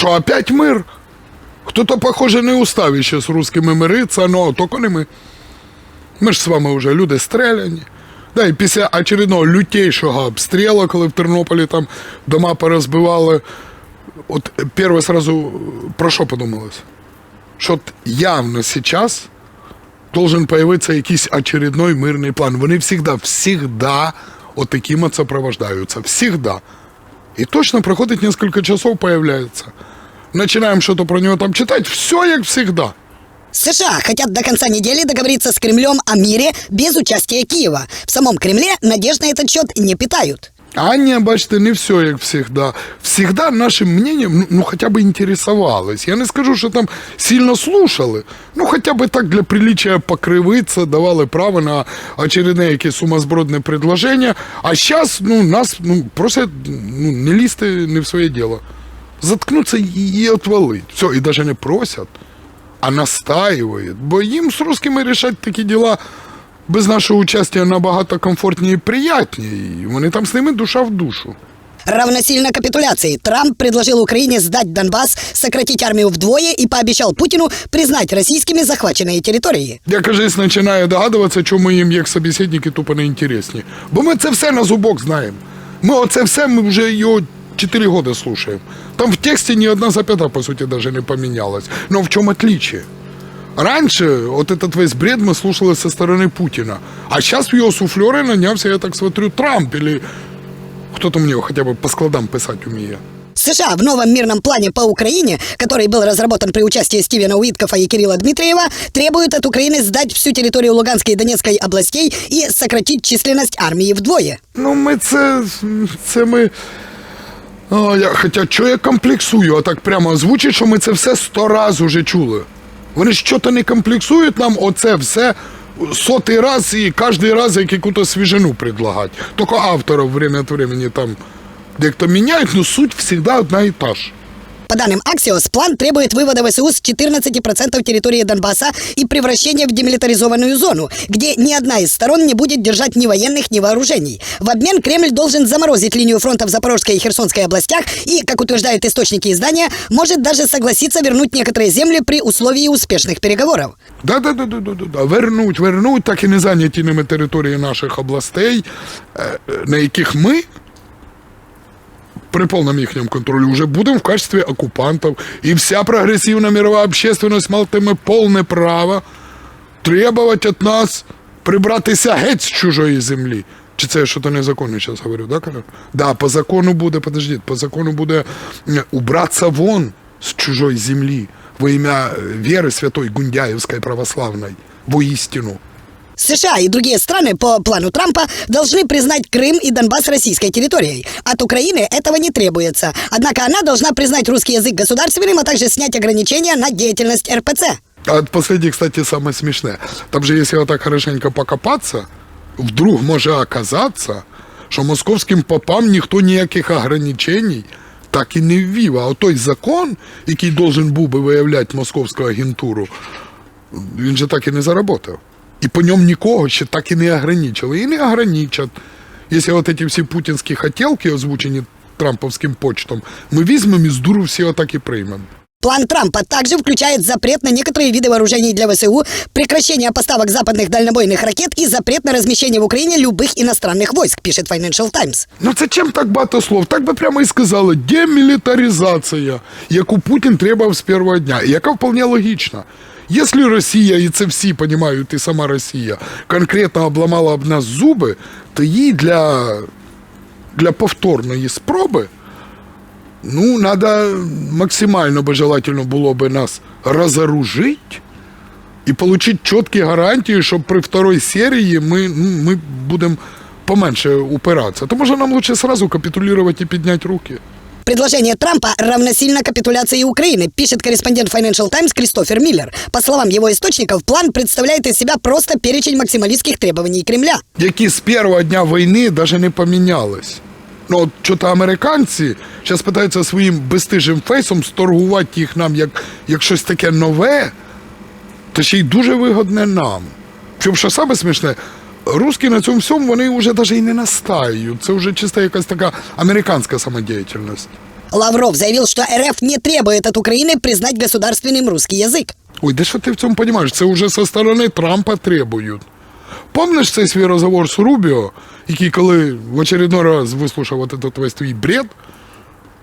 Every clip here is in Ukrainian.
Що опять мир? Хто-то, похоже, не устав ще з русскими мириться, но тільки не ми. Ми ж з вами вже люди стріляні. Да, і після очередного лютейшого обстрілу, коли в Тернополі там дома порозбивали, от перше сразу про що подумалось? Що от явно зараз должен появиться якийсь очередной мирний план. Вони всегда, всегда отаким от сопровождаются. Всегда. И точно проходит несколько часов, появляется. Начинаем что-то про него там читать, все как всегда. США хотят до конца недели договориться с Кремлем о мире без участия Киева. В самом Кремле надежд на этот счет не питают. А не, бачите, не все як всегда. Всегда нашим мнением, ну, ну хотя бы интересовались. Я не скажу, що там сильно слушали. Ну, хоча б так для приличия покривитися, давали право на очередне якесь сумасбродне предложення. А зараз, ну, нас ну, просять ну, не лізти не в своє діло. Заткнуться і отвалить. Все, і навіть не просять, а настаивают. Бо їм з русскими рішати такі діла без нашого участия набагато комфортніше і приятніше. Вони там з ними душа в душу. Равносильно капитуляции Трамп предложил Украине сдать Донбасс, сократить армию вдвое и пообещал Путину признать российскими захваченные территории. Я кажись, починаю догадуватися, чому їм як собеседники тупо не інтересні. Бо ми це все на зубок знаємо. Ми оце все ми вже його 4 роки слушаємо. Там в тексті ні одна запята, по суті, даже не помінялась. Но в чому отличие? Раньше вот этот весь бред мы слушали со стороны Путина. А сейчас в его суфлеры нанялся, я так смотрю, Трамп или кто там у него хотя бы по складам писать умеет. США в новом мирном плане по Украине, который был разработан при участии Стивена Уиткофа и Кирилла Дмитриева, требует от Украины сдать всю территорию Луганской и Донецкой областей и сократить численность армии вдвое. Ну, ми це. Це ми. я, хоча що я комплексую, а так прямо озвучить, що ми це все сто раз уже чули. Вони ж що-то не комплексують нам оце все сотий раз і кожен раз як якусь свіжину предлагать. Тільки авторів время від времени там дехто міняють, але суть завжди одна і та ж. По данным Axios, план требует вывода ВСУ с 14% территории Донбасса и превращения в демилитаризованную зону, где ни одна из сторон не будет держать ни военных, ни вооружений. В обмен Кремль должен заморозить линию фронта в Запорожской и Херсонской областях и, как утверждают источники издания, может даже согласиться вернуть некоторые земли при условии успешных переговоров. Да, да, да, да, да, да, да. Вернуть, вернуть, так і не зайняті ними території наших областей, е, е, на яких ми При повному їхньому контролі вже будемо в качестві окупантів. І вся прогресивна мирова общественность матиме повне право требувати від нас прибратися геть з чужої землі. Чи це я щось незаконне зараз говорю, да? Да, по закону буде, подождіть, по закону буде е, убраться вон з чужої землі во ім'я е, віри святой Гундяївської православної, воістину. США и другие страны по плану Трампа должны признать Крым и Донбасс российской территорией. От Украины этого не требуется. Однако она должна признать русский язык государственным, а также снять ограничения на деятельность РПЦ. А от последнее, кстати, самое смешное. Там же, если вот так хорошенько покопаться, вдруг може оказаться, що московським попам ніхто ніяких ограничений так і не ввів. А той закон, який должен був би виявляти московську агентуру, він же так і не заработав. І по ньому нікого ще так і не ограничили. І не ограничать. Якщо от ці всі путінські хотілки, озвучені трамповським почтом, ми візьмемо і з дуру всі отак і приймемо. План Трампа также включает запрет на некоторые виды вооружений для ВСУ, прекращение поставок западных дальнобойных ракет и запрет на размещение в Украине любых иностранных войск, пишет Financial Times. Ну це чим так багато слов? Так би прямо і сказали, демілітаризація, яку Путін требував з першого дня, і яка вполне логічна. Якщо Росія, і це всі розуміють, і сама Росія, конкретно обламала об нас зуби, то їй для, для повторної спроби ну, надо максимально би желательно було би нас розоружити і отримати чіткі гарантії, що при второй серії ми, ну, ми будемо поменше упиратися. То може нам лучше сразу капітулювати і підняти руки. Предложение Трампа равносильно капитуляции Украины, пишет корреспондент Financial Times Кристофер Миллер. По словам его источников, план представляет из себя просто перечень максималистских требований Кремля. які з першого дня війни навіть не помінялись. Ну, от що-то американці зараз питаються своїм безстижим фейсом сторгувати їх нам як, як щось таке нове, та ще й дуже вигодне нам. Причому, що саме смішне, русські на цьому всьому вони вже навіть і не настають. Це вже чисто якась така американська самодіяльність. Лавров заявил, что РФ не требует от Украины признать государственным русский язык. Ой, де що ти в цьому розумієш? Це вже со сторони Трампа требують. Помниш цей свій розговор з Рубіо, який коли в очередной раз вислухав от этот весь твій бред,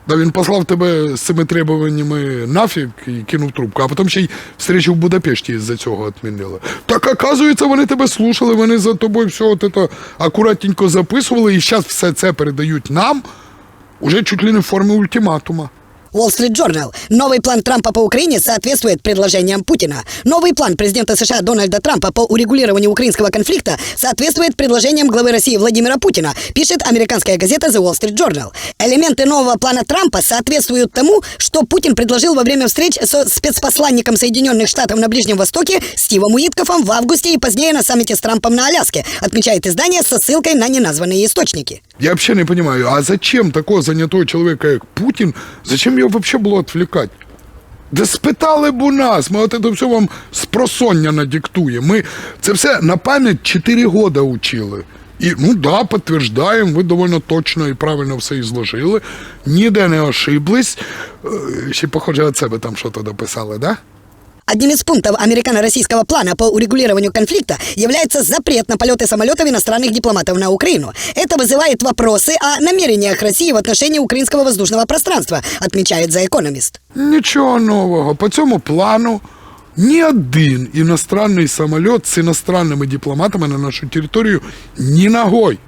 да він послав тебе з цими требуваннями нафіг і кинув трубку, а потім ще й встречу в Будапешті з-за цього відмінили. Так, оказується, вони тебе слушали, вони за тобою все от це акуратненько записували, і зараз все це передають нам уже чуть ли не в формі ультиматума. Wall Street Journal. Новый план Трампа по Украине соответствует предложениям Путина. Новый план президента США Дональда Трампа по урегулированию украинского конфликта соответствует предложениям главы России Владимира Путина, пишет американская газета The Wall Street Journal. Элементы нового плана Трампа соответствуют тому, что Путин предложил во время встреч со спецпосланником Соединенных Штатов на Ближнем Востоке Стивом Уиткофом в августе и позднее на саммите с Трампом на Аляске, отмечает издание со ссылкой на неназванные источники. Я вообще не понимаю, а зачем такого занятого человека, как Путин, зачем його вообще було відвлекати? Да спитали б у нас, ми от це все вам з просоння надиктуємо. Ми це все на пам'ять 4 года учили. І ну да, підтверджуємо, ви доволі точно і правильно все ізложили, ніде не ошиблись. Е, Ще, похоже, від себе там щось дописали, да? Одним из пунктов американо-российского плана по урегулированию конфликта является запрет на полеты самолетов иностранных дипломатов на Украину. Это вызывает вопросы о намерениях России в отношении украинского воздушного пространства, отмечает The Economist. Нічого нового. По цьому плану ні один іностранний самоліт з іностранними дипломатами на нашу територію ні ногой.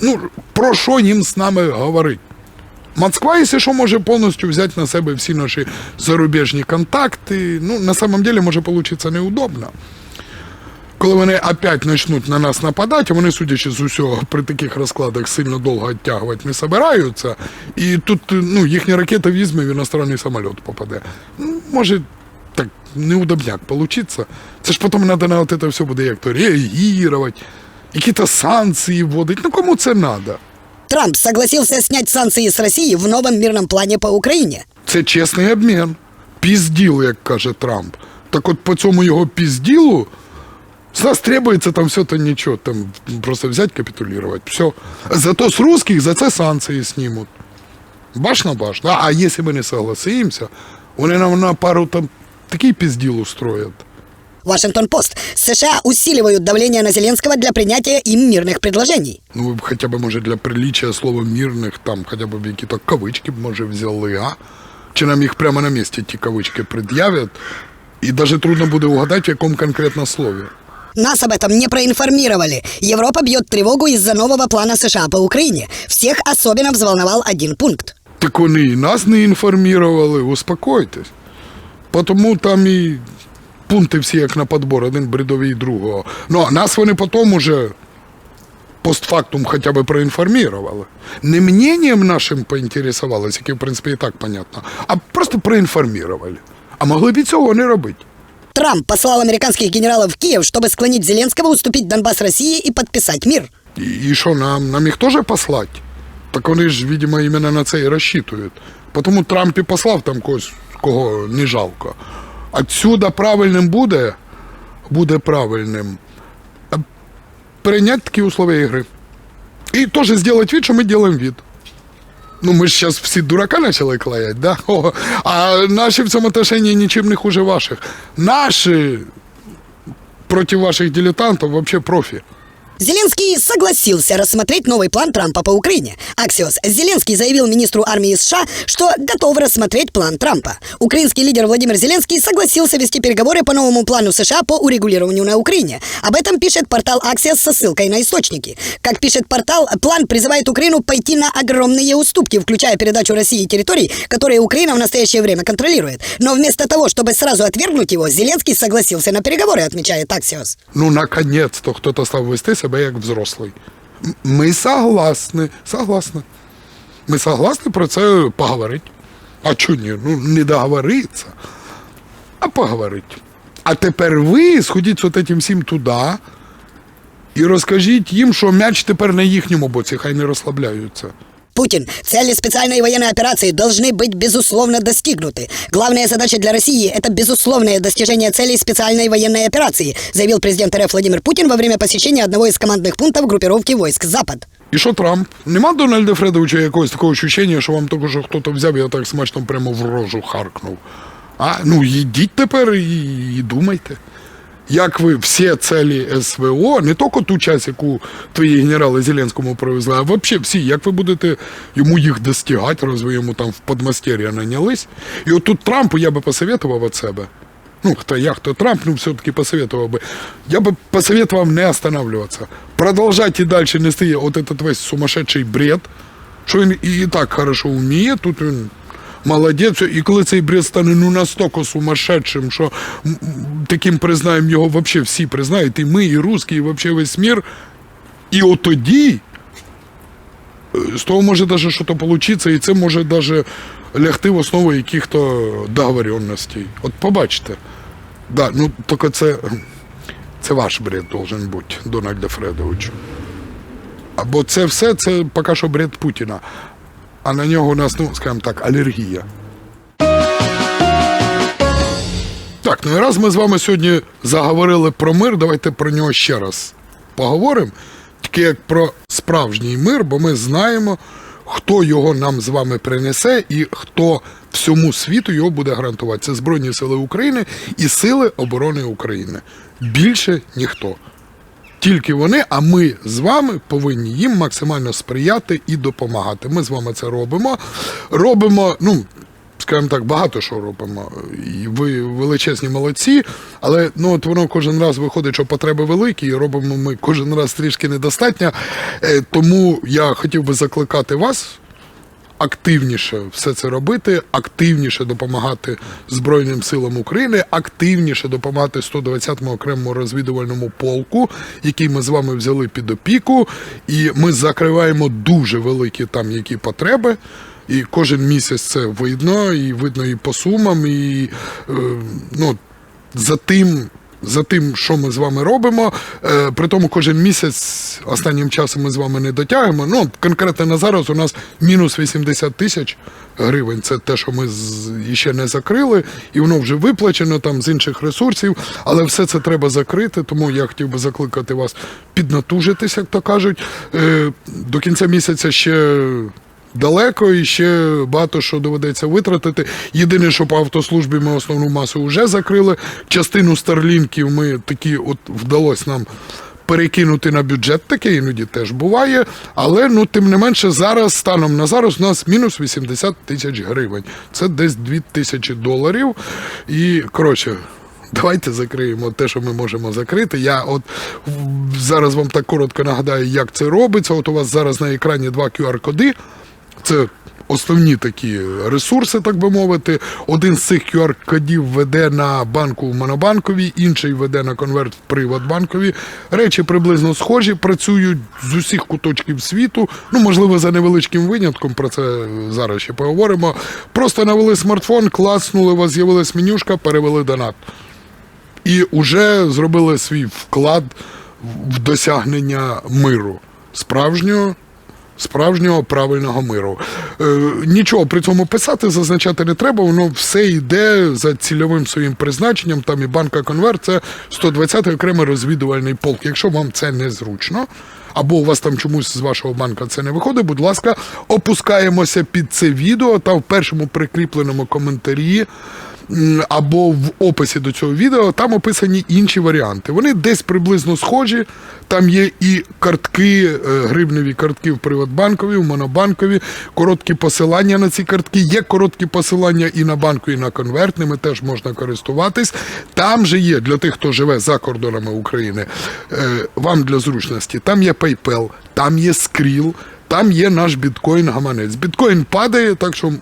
Ну, про що їм з нами говорить? Москва, якщо що, може повністю взяти на себе всі наші зарубіжні контакти. Ну, на самом деле, може получиться неудобно. Коли вони опять почнуть на нас нападати, вони, судячи з усього, при таких розкладах сильно довго відтягувати не собираються. І тут ну, їхня ракета візьме в іностранний самоліт попаде. Ну, може, так неудобняк получиться. Це ж потім треба на це все буде як-то реагувати, якісь санкції вводити. Ну кому це треба? Трамп согласился снять санкции с России в новом мирном плане по Украине. Це чесний обмін. Пізділ, як каже Трамп. Так от по цьому його пізділу з нас требується там все то нічого, там просто взяти, капітулювати. Все. Зато з русских за це санкції знімуть. Баш на баш. А, а якщо ми не согласимося, вони нам на пару там такий пізділ устроять. Вашингтон-Пост. США усиливают давление на Зеленского для принятия им мирных предложений. Ну, ви б хоча б, може, для приліччя слова мирних, там хоча б якісь кавички б, може, взяли, а? Чи нам їх прямо на місці ті кавички пред'являть, і навіть трудно буде угадати, в якому конкретно слові. Нас об этом не проинформировали. Европа бьет тревогу из-за нового плана США по Украине. Всех особенно взволновал один пункт. Так вони і нас не інформували, успокойтесь. Тому там і пункти всі як на подбор, один бредовий другого. Ну, а нас вони потім уже постфактум хоча б проінформували. Не мненням нашим поінтересувалися, яке, в принципі, і так понятно, а просто проінформували. А могли б і цього не робити. Трамп послал американских генералов в Киев, чтобы склонить Зеленского уступить Донбасс России и подписать мир. І що нам? Нам їх теж послати? Так вони ж, видимо, іменно на це і розчитують. Тому Трамп і послав там когось, кого не жалко. Отсюда правильним буде, буде правильним прийняти такі условия ігри. І теж зробити вид, що ми робимо від. Ну, ми ж зараз всі дурака почали клеять, да? О, а наші в цьому отношении нічим не хуже ваших. Наші проти ваших дилетантів вообще профі. Зеленский согласился рассмотреть новый план Трампа по Украине. Аксиос. Зеленский заявил министру армии США, что готов рассмотреть план Трампа. Украинский лидер Владимир Зеленский согласился вести переговоры по новому плану США по урегулированию на Украине. Об этом пишет портал Аксиос со ссылкой на источники. Как пишет портал, план призывает Украину пойти на огромные уступки, включая передачу России территорий, которые Украина в настоящее время контролирует. Но вместо того, чтобы сразу отвергнуть его, Зеленский согласился на переговоры, отмечает Аксиос. Ну, наконец-то хто-то став вести себе як взрослий. Ми согласні, согласні. Ми согласні про це поговорити. А чого ні? Ну, не договориться, а поговорити. А тепер ви сходіть з от всім туди і розкажіть їм, що м'яч тепер на їхньому боці, хай не розслабляються. Путин. Цели специальной военной операции должны быть безусловно достигнуты. Главная задача для России – это безусловное достижение целей специальной военной операции, заявил президент РФ Владимир Путин во время посещения одного из командных пунктов группировки войск «Запад». І що Трамп? Нема Дональда Фредовича якогось такого ощущення, що вам тільки що хтось взяв і отак смачно прямо в рожу харкнув. А ну йдіть тепер і, і думайте. Як ви всі цілі СВО, не тільки ту часть, яку твої генерали Зеленському привезли, а взагалі всі, як ви будете йому їх достигати, раз ви йому там в подмастер'я нанялись. І от тут Трампу я би посоветував від себе. Ну, хто я, хто Трамп, ну все-таки посоветовал бы. Я бы посоветовал не останавливаться. Продолжать и дальше нести вот этот весь сумасшедший бред, що він і, і так хорошо вміє, тут він молодець. І коли цей бред стане ну настільки сумасшедшим, що таким признаємо його вообще всі признають, і ми, і русські, і вообще весь мір. І от тоді е, з того може даже щось получиться, і це може даже лягти в основу яких-то договоренностей. От побачите. Да, ну тільки це, це ваш бред должен бути, Дональда Фредовичу. Або це все, це поки що бред Путіна. А на нього у нас, ну, скажімо так, алергія. Так, ну і раз ми з вами сьогодні заговорили про мир, давайте про нього ще раз поговоримо. Тільки як про справжній мир, бо ми знаємо, хто його нам з вами принесе і хто всьому світу його буде гарантувати. Це Збройні Сили України і Сили оборони України. Більше ніхто. Тільки вони, а ми з вами повинні їм максимально сприяти і допомагати. Ми з вами це робимо. Робимо, ну. Скажімо так, багато що робимо. І ви величезні молодці, але ну от воно кожен раз виходить, що потреби великі, і робимо ми кожен раз трішки недостатньо. Е, Тому я хотів би закликати вас активніше все це робити, активніше допомагати Збройним силам України, активніше допомагати 120-му окремому розвідувальному полку, який ми з вами взяли під опіку, і ми закриваємо дуже великі там які потреби. І кожен місяць це видно, і видно і по сумам, і е, ну, за тим, за тим, що ми з вами робимо. Е, при тому кожен місяць останнім часом ми з вами не дотягуємо. Ну, конкретно на зараз у нас мінус 80 тисяч гривень. Це те, що ми ще не закрили, і воно вже виплачено там з інших ресурсів. Але все це треба закрити, тому я хотів би закликати вас піднатужитись, як то кажуть. Е, до кінця місяця ще. Далеко і ще багато що доведеться витратити. Єдине, що по автослужбі ми основну масу вже закрили. Частину старлінків ми такі от вдалося нам перекинути на бюджет, таке іноді теж буває. Але ну тим не менше, зараз станом на зараз у нас мінус 80 тисяч гривень. Це десь 2 тисячі доларів. І коротше. Давайте закриємо те, що ми можемо закрити. Я от зараз вам так коротко нагадаю, як це робиться. От у вас зараз на екрані два QR-коди. Це основні такі ресурси, так би мовити. Один з цих QR-кодів веде на банку в Монобанковій, інший веде на конверт в Приватбанкові. Речі приблизно схожі, працюють з усіх куточків світу. Ну, можливо, за невеличким винятком, про це зараз ще поговоримо. Просто навели смартфон, клацнули, у вас з'явилась менюшка, перевели донат. І вже зробили свій вклад в досягнення миру справжнього. Справжнього правильного миру. Е, нічого при цьому писати, зазначати не треба, воно все йде за цільовим своїм призначенням. Там і банка конверт це 120-й окремий розвідувальний полк. Якщо вам це незручно, або у вас там чомусь з вашого банка це не виходить, будь ласка, опускаємося під це відео та в першому прикріпленому коментарі або в описі до цього відео там описані інші варіанти. Вони десь приблизно схожі. Там є і картки, е, гривневі картки в Приватбанкові, в Монобанкові, короткі посилання на ці картки. Є короткі посилання і на банку, і на конверт. Ними теж можна користуватись. Там же є для тих, хто живе за кордонами України, е, вам для зручності. Там є PayPal, там є Skrill, там є наш біткоін-гаманець. Біткоін падає, так що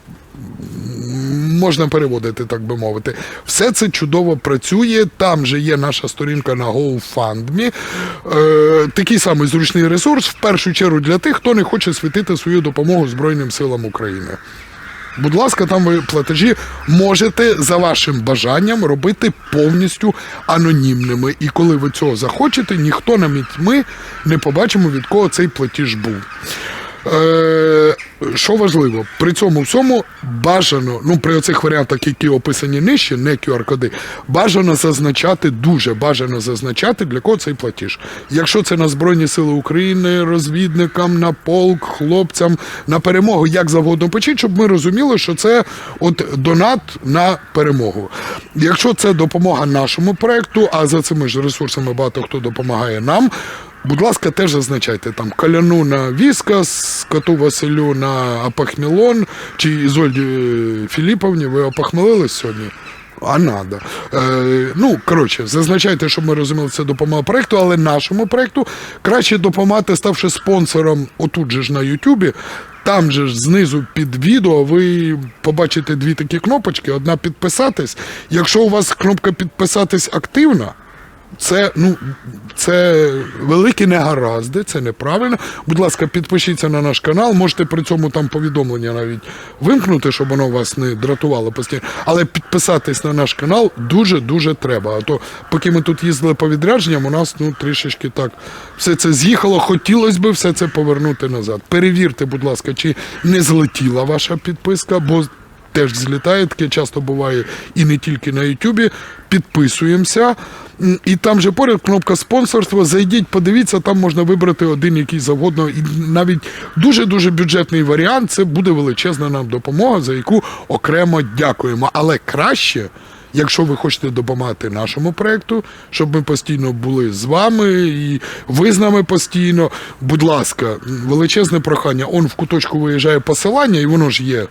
можна переводити, так би мовити. Все це чудово працює. Там же є наша сторінка на GoFundMe. Е, такий самий зручний ресурс, в першу чергу для тих, хто не хоче світити свою допомогу Збройним силам України. Будь ласка, там ви платежі можете за вашим бажанням робити повністю анонімними. І коли ви цього захочете, ніхто на ми не побачимо, від кого цей платіж був. Е, що важливо, при цьому всьому бажано, ну при оцих варіантах, які описані нижче, не QR-коди, бажано зазначати, дуже бажано зазначати, для кого цей платіж. Якщо це на Збройні Сили України, розвідникам, на полк, хлопцям, на перемогу, як завгодно почіть, щоб ми розуміли, що це от донат на перемогу. Якщо це допомога нашому проекту, а за цими ж ресурсами багато хто допомагає нам. Будь ласка, теж зазначайте там каляну на Віскас, коту Василю на Апахмілон чи Ізольді е, Філіповні. Ви опахмелились сьогодні? А надо. Е, ну, коротше, зазначайте, щоб ми розуміли, це допомога проекту, але нашому проекту краще допомагати, ставши спонсором отут же ж на Ютубі. Там же ж знизу під відео ви побачите дві такі кнопочки: одна підписатись. Якщо у вас кнопка підписатись активна, це, ну, це великі негаразди, це неправильно. Будь ласка, підпишіться на наш канал. Можете при цьому там повідомлення навіть вимкнути, щоб воно вас не дратувало постійно. Але підписатись на наш канал дуже-дуже треба. А то, поки ми тут їздили по відрядженням, у нас ну, трішечки так все це з'їхало. Хотілося б все це повернути назад. Перевірте, будь ласка, чи не злетіла ваша підписка, бо теж злітає, таке часто буває і не тільки на Ютубі. Підписуємося. І там же поряд кнопка спонсорства. Зайдіть, подивіться, там можна вибрати один який завгодно. І навіть дуже-дуже бюджетний варіант. Це буде величезна нам допомога, за яку окремо дякуємо. Але краще. Якщо ви хочете допомагати нашому проекту, щоб ми постійно були з вами і ви з нами постійно, будь ласка, величезне прохання. Он в куточку виїжджає посилання, і воно ж є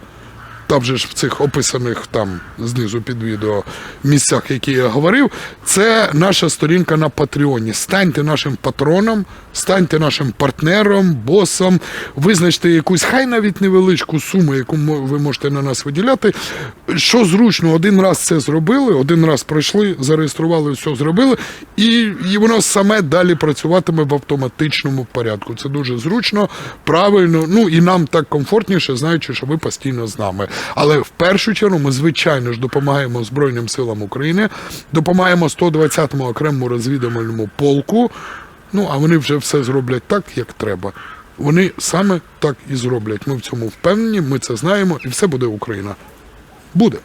там же ж в цих описаних там знизу під відео місцях, які я говорив, це наша сторінка на Патреоні. Станьте нашим патроном, станьте нашим партнером, босом, визначте якусь хай навіть невеличку суму, яку ви можете на нас виділяти. Що зручно, один раз це зробили, один раз пройшли, зареєстрували, все зробили, і, і воно саме далі працюватиме в автоматичному порядку. Це дуже зручно, правильно, ну і нам так комфортніше, знаючи, що ви постійно з нами. Але в першу чергу ми, звичайно ж, допомагаємо Збройним силам України, допомагаємо 120-му окремому розвідувальному полку. Ну, а вони вже все зроблять так, як треба. Вони саме так і зроблять. Ми в цьому впевнені, ми це знаємо, і все буде Україна. Буде.